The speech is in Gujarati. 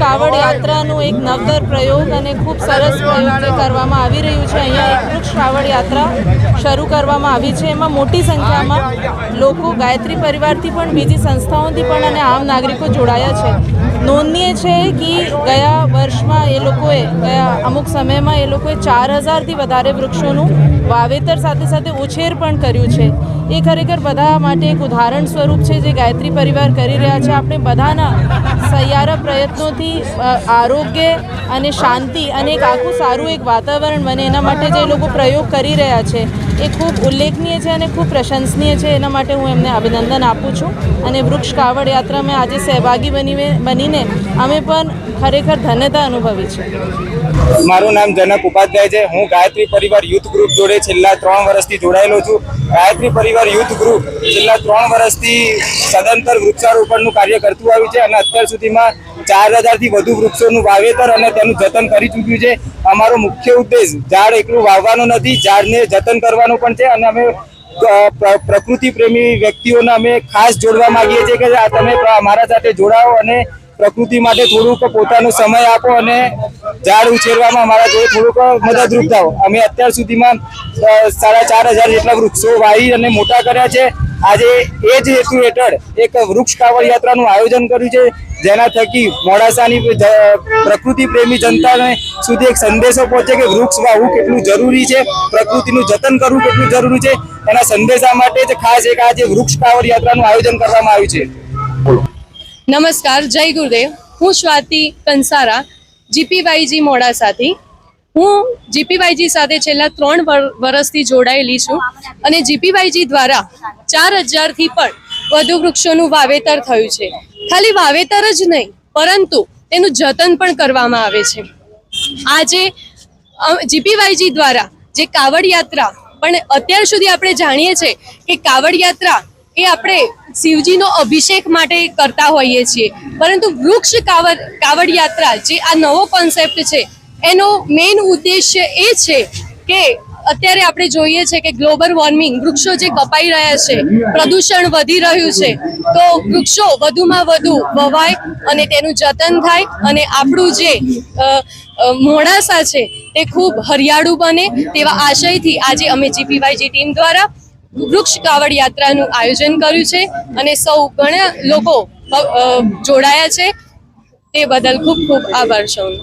કાવડ યાત્રાનું એક નવતર પ્રયોગ અને ખૂબ સરસ પ્રયોગ કરવામાં આવી રહ્યું છે. અહીંયા એક વૃક્ષ કાવડ યાત્રા શરૂ કરવામાં આવી છે. એમાં મોટી સંખ્યામાં લોકો, ગાયત્રી પરિવારથી પણ, બીજી સંસ્થાઓથી પણ અને આમ નાગરિકો જોડાયા છે. નોંધનીય છે કે ગયા વર્ષમાં એ લોકોએ અમુક સમયમાં એ લોકોએ ચાર હજારથી વધારે વૃક્ષોનું વાવેતર સાથે સાથે ઉછેર પણ કર્યું છે. એ ખરેખર બધા માટે એક ઉદાહરણ સ્વરૂપ છે જે ગાયત્રી પરિવાર કરી રહ્યા છે. આપણે બધાના સહિયારા પ્રયત્નોથી આરોગ્ય અને શાંતિ અને એક આખું સારું એક વાતાવરણ બને એના માટે જે લોકો પ્રયોગ કરી રહ્યા છે. એ ખૂબ ઉલ્લેખનીય છે અને ખૂબ પ્રશંસનીય છે. એના માટે હું એમને અભિનંદન આપું છું અને વૃક્ષ કાવડ યાત્રામાં આજે સહભાગી બની બનીને અમે પણ ખરેખર ધન્યતા અનુભવી છે. મારું નામ જનક ઉપાધ્યાય છે. હું ગાયત્રી પરિવાર યુથ ગ્રુપ જોડે છેલ્લા ત્રણ વર્ષથી જોડાયેલો છું. ગાયત્રી પરિવાર યુથ ગ્રુપ છેલ્લા ત્રણ વર્ષથી સદંતર વૃક્ષારોપણનું કાર્ય કરતું આવ્યું છે અને અત્યાર સુધીમાં ચાર હજારથી વધુ વૃક્ષોનું વાવેતર અને તેનું જતન કરી ચૂક્યું છે. અમારો મુખ્ય ઉદ્દેશ ઝાડ એકલું વાવવાનો નથી, ઝાડને જતન કરવાનો પણ છે અને અમે પ્રકૃતિ પ્રેમી વ્યક્તિઓને અમે ખાસ જોડવા માંગીએ છીએ કે તમે અમારા સાથે જોડાઓ અને પ્રકૃતિ માટે થોડુંક પોતાનો સમય આપો અને ઝાડ ઉછેરવામાં અમારા જોડે થોડુંક મદદરૂપ થાઓ. અમે અત્યાર સુધીમાં સાડા ચાર હજાર જેટલા વૃક્ષો વાવી અને મોટા કર્યા છે. આજે એ જ હેતુ હેઠળ એક વૃક્ષ કાવડ યાત્રાનું આયોજન કર્યું છે. જેના થકી મોડાસાની પ્રકૃતિ પ્રેમી જનતાને સુધી એક સંદેશો પહોંચે કે વૃક્ષ વાવવું કેટલું જરૂરી છે, પ્રકૃતિનું જતન કરવું કેટલું જરૂરી છે, એના સંદેશા માટે જ ખાસ એક આજે વૃક્ષ કાવડ યાત્રાનું આયોજન કરવામાં આવ્યું છે. નમસ્કાર, જય ગુરુદેવ. હું સ્વાતિ કંસારા, જીપીવાયજી મોડાસાથી. હું જીપીવાયજી સાથે છેલ્લા ત્રણ વર- વર્ષથી જોડાયેલી છું અને જીપીવાયજી દ્વારા ચાર હજારથી પણ વધુ વૃક્ષોનું વાવેતર થયું છે. ખાલી વાવેતર જ નહીં, પરંતુ તેનું જતન પણ કરવામાં આવે છે. આજે જીપીવાયજી દ્વારા જે કાવડ યાત્રા, પણ અત્યાર સુધી આપણે જાણીએ છીએ કે કાવડ યાત્રા એ આપણે શિવજીનો અભિષેક માટે કરતા હોઈએ છીએ. પરંતુ વૃક્ષ કાવડ કાવડ યાત્રા જે આ નવો કોન્સેપ્ટ છે, એનો મેઇન ઉદ્દેશ્ય એ છે કે અત્યારે આપણે જોઈએ છે કે ગ્લોબલ વોર્મિંગ, વૃક્ષો જે કપાઈ રહ્યા છે, પ્રદૂષણ વધી રહ્યું છે, તો વૃક્ષો વધુમાં વધુ વવાય અને તેનું જતન થાય અને આપણું જે મોડાસા છે, તે ખૂબ હરિયાળું બને તેવા આશયથી આજે અમે જીપીવાયજી ટીમ દ્વારા વૃક્ષ કાવડ યાત્રાનું આયોજન કર્યું છે અને સૌ ઘણા લોકો જોડાયા છે. તે બદલ ખૂબ ખૂબ આભાર સૌનો.